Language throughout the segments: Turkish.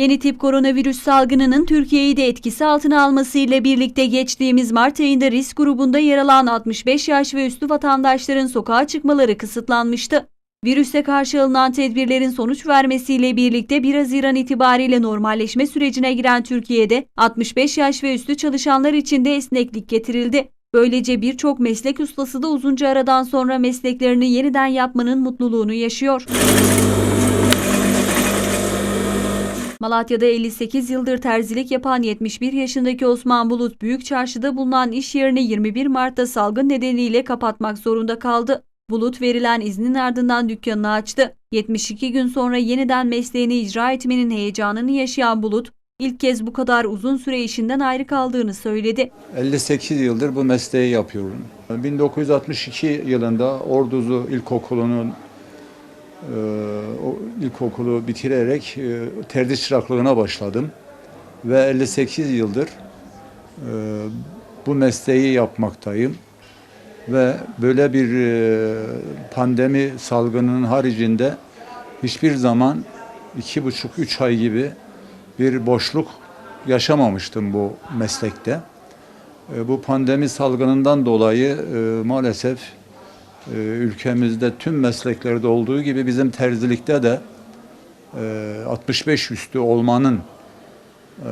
Yeni tip koronavirüs salgınının Türkiye'yi de etkisi altına almasıyla birlikte geçtiğimiz Mart ayında risk grubunda yer alan 65 yaş ve üstü vatandaşların sokağa çıkmaları kısıtlanmıştı. Virüse karşı alınan tedbirlerin sonuç vermesiyle birlikte 1 Haziran itibariyle normalleşme sürecine giren Türkiye'de 65 yaş ve üstü çalışanlar için de esneklik getirildi. Böylece birçok meslek ustası da uzunca aradan sonra mesleklerini yeniden yapmanın mutluluğunu yaşıyor. Malatya'da 58 yıldır terzilik yapan 71 yaşındaki Osman Bulut Büyük Çarşı'da bulunan iş yerini 21 Mart'ta salgın nedeniyle kapatmak zorunda kaldı. Bulut verilen iznin ardından dükkanını açtı. 72 gün sonra yeniden mesleğini icra etmenin heyecanını yaşayan Bulut, ilk kez bu kadar uzun süre işinden ayrı kaldığını söyledi. 58 yıldır bu mesleği yapıyorum. 1962 yılında Orduzu İlkokulu'nun e, ilkokulu bitirerek e, terzi çıraklığına başladım ve 58 yıldır e, bu mesleği yapmaktayım ve böyle bir e, pandemi salgının haricinde hiçbir zaman iki buçuk üç ay gibi bir boşluk yaşamamıştım bu meslekte. E, Bu pandemi salgınından dolayı maalesef ülkemizde tüm mesleklerde olduğu gibi bizim terzilikte de 65 üstü olmanın e,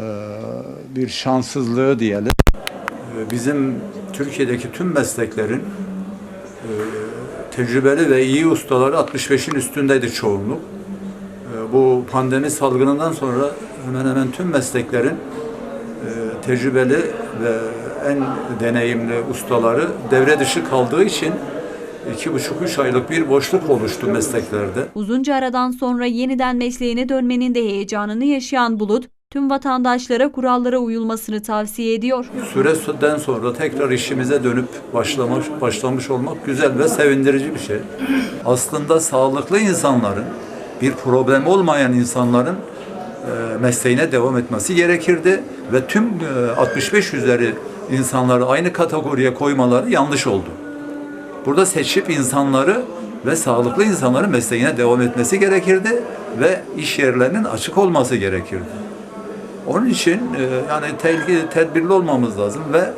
bir şanssızlığı diyelim. E, Bizim Türkiye'deki tüm mesleklerin e, tecrübeli ve iyi ustaları 65'in üstündeydi çoğunluk. E, Bu pandemi salgınından sonra hemen hemen tüm mesleklerin e, tecrübeli ve en deneyimli ustaları devre dışı kaldığı için iki buçuk üç aylık bir boşluk oluştu mesleklerde. Uzunca aradan sonra yeniden mesleğine dönmenin de heyecanını yaşayan Bulut, tüm vatandaşlara kurallara uyulmasını tavsiye ediyor. Süreden sonra tekrar işimize dönüp başlamış, başlamış olmak güzel ve sevindirici bir şey. Aslında sağlıklı insanların, bir problem olmayan insanların e, mesleğine devam etmesi gerekirdi ve tüm e, 65 üzeri insanları aynı kategoriye koymaları yanlış oldu. Burada seçip insanları ve sağlıklı insanların mesleğine devam etmesi gerekirdi ve iş yerlerinin açık olması gerekirdi. Onun için e, yani tehlikeli, tedbirli olmamız lazım ve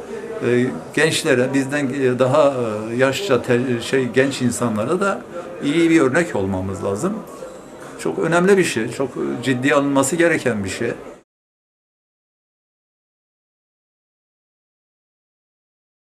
e, gençlere, bizden e, daha yaşça şey genç insanlara da iyi bir örnek olmamız lazım. Çok önemli bir şey, çok ciddiye alınması gereken bir şey.